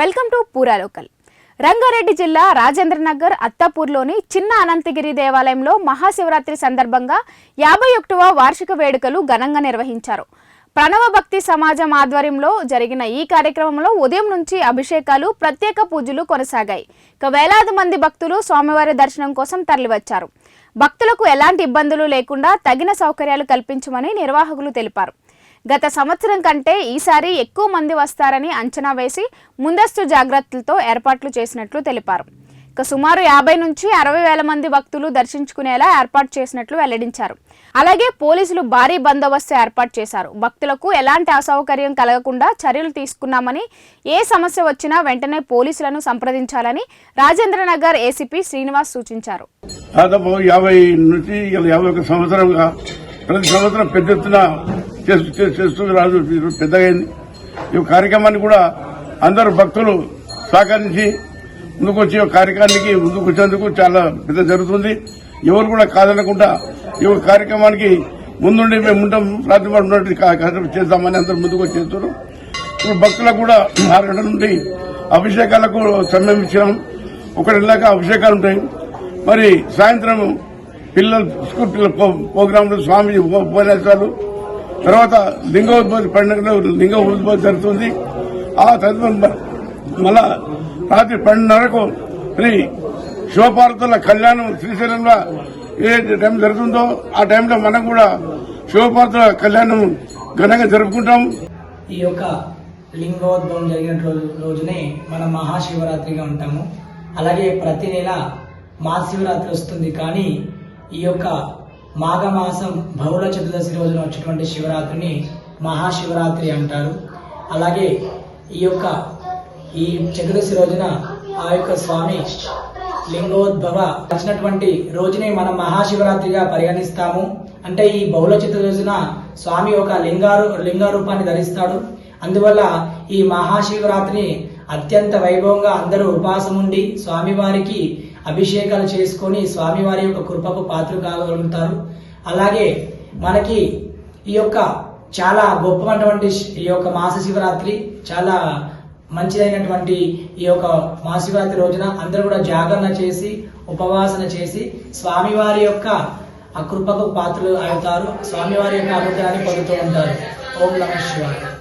Welcome to Poora local. Rangareddy జిల్లా రాజేంద్రనగర్ అత్తాపూర్లోని చిన్న అనంతగిరి దేవాలయంలో మహాశివరాత్రి సందర్భంగా యాభై ఒకటవ వార్షిక వేడుకలు ఘనంగా నిర్వహించారు. ప్రణవ భక్తి సమాజం ఆధ్వర్యంలో జరిగిన ఈ కార్యక్రమంలో ఉదయం నుంచి అభిషేకాలు ప్రత్యేక పూజలు కొనసాగాయి. ఇక వేలాది మంది భక్తులు స్వామివారి దర్శనం కోసం తరలివచ్చారు. భక్తులకు ఎలాంటి ఇబ్బందులు లేకుండా తగిన సౌకర్యాలు కల్పించమని నిర్వాహకులు తెలిపారు. గత సంవత్సరం కంటే ఈసారి ఎక్కువ మంది వస్తారని అంచనా వేసి ముందస్తు జాగ్రత్తలతో ఏర్పాట్లు చేసినట్లు తెలిపారు. ఇక సుమారు యాభై నుంచి అరవై వేల మంది భక్తులు దర్శించుకునేలా ఏర్పాటు చేసినట్లు వెల్లడించారు. అలాగే పోలీసులు భారీ బందోబస్తు ఏర్పాటు చేశారు. భక్తులకు ఎలాంటి అసౌకర్యం కలగకుండా చర్యలు తీసుకున్నామని ఏ సమస్య వచ్చినా వెంటనే పోలీసులను సంప్రదించాలని రాజేంద్రనగర్ ఏసీపీ శ్రీనివాస్ సూచించారు. దాదాపు యాభై నుంచి యాభై ఒక సంవత్సరంగా ప్రతి సంవత్సరం పెద్ద ఎత్తున చేస్తూ చే- రాజు. ఈరోజు పెద్దగా అయింది ఈ కార్యక్రమాన్ని కూడా అందరు భక్తులు సహకరించి ముందుకు వచ్చి కార్యక్రమానికి ముందుకు వచ్చేందుకు చాలా పెద్ద జరుగుతుంది. ఎవరు కూడా కాదనకుండా ఈ యొక్క కార్యక్రమానికి ముందుండి మేము ఉంటాం. ప్రాతిపడి కార్యక్రమం చేద్దామని అందరూ ముందుకు చేస్తున్నారు ఇప్పుడు భక్తులకు కూడా ఆరు గంటల నుండి అభిషేకాలకు సమయం ఇచ్చినాం. ఒకటి వెళ్ళాక అభిషేకాలు ఉంటాయి. మరి సాయంత్రం పిల్లలు స్కూల్ పిల్లల ప్రోగ్రాంలు స్వామి ఉప- ఉపన్యాసాలు తర్వాత లింగోద్భోజ పండుగలో లింగ ఉద్భోజ జరుగుతుంది. ఆ తదుపరి మళ్ళా రాత్రి పన్నెండున్నరకు శ్రీ శివపార్వతుల కళ్యాణం శ్రీశైలంలో ఏ టైం జరుగుతుందో ఆ టైంలో మనం కూడా శివపార్వతుల కళ్యాణం ఘనంగా జరుపుకుంటాం. ఈ యొక్క లింగోద్భవం జరిగిన రోజునే మనం మహాశివరాత్రిగా ఉంటాము. అలాగే ప్రతి నెల మహాశివరాత్రి వస్తుంది. కానీ ఈ యొక్క మాఘమాసం బహుళ చతుర్దశి రోజున వచ్చేటువంటి శివరాత్రిని మహాశివరాత్రి అంటారు. అలాగే ఈ యొక్క ఈ చతుర్దశి రోజున ఆ యొక్క స్వామి లింగోద్భవ వచ్చినటువంటి రోజునే మనం మహాశివరాత్రిగా పరిగణిస్తాము. అంటే ఈ బహుళ చతుర్దశిన స్వామి ఒక లింగారు లింగ రూపాన్ని ధరిస్తాడు. అందువల్ల ఈ మహాశివరాత్రిని అత్యంత వైభవంగా అందరూ ఉపవాసం ఉండి స్వామివారికి అభిషేకాలు చేసుకొని స్వామివారి యొక్క కృపకు పాత్ర కాగలుగుతారు అలాగే మనకి ఈ యొక్క చాలా గొప్పమైనటువంటి ఈ యొక్క మాస శివరాత్రి చాలా మంచిదైనటువంటి ఈ యొక్క మాసివాతి రోజున అందరూ కూడా జాగరణ చేసి ఉపవాసన చేసి స్వామివారి యొక్క అకృపకు పాత్రలు అవుతారు స్వామివారి యొక్క అనుగ్రహాన్ని పొందుతూ ఉంటారు. ఓం నమ శివాయ.